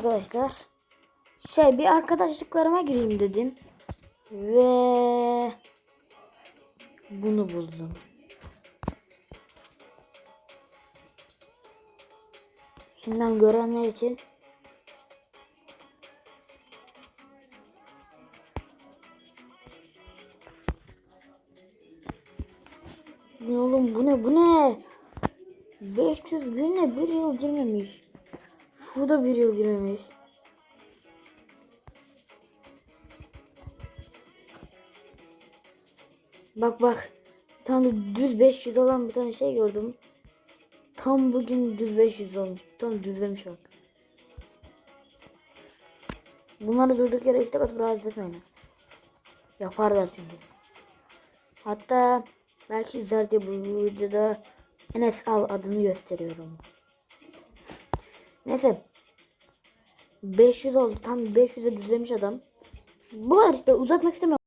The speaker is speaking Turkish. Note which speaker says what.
Speaker 1: Arkadaşlar şey bir arkadaşlıklarıma gireyim dedim ve bunu buldum. Şimdiden görenler için Ne oğlum bu ne bu ne? 500 güne bir yıl girmemiş. Şurada bir yıl girmemiş. Bak bak. Bir tane düz 500 olan bir tane şey gördüm. Tam bugün düz 500 olmuş. Tam düzlemiş bak. Bunları durduk yere istek atıp rahatsız etmeyin. Yaparlar çünkü. Hatta belki izler diye bu videoda Enes adını gösteriyorum. Neyse. 500 oldu. Tam 500'e düzlemiş adam. Bu kadar işte uzatmak istemiyorum.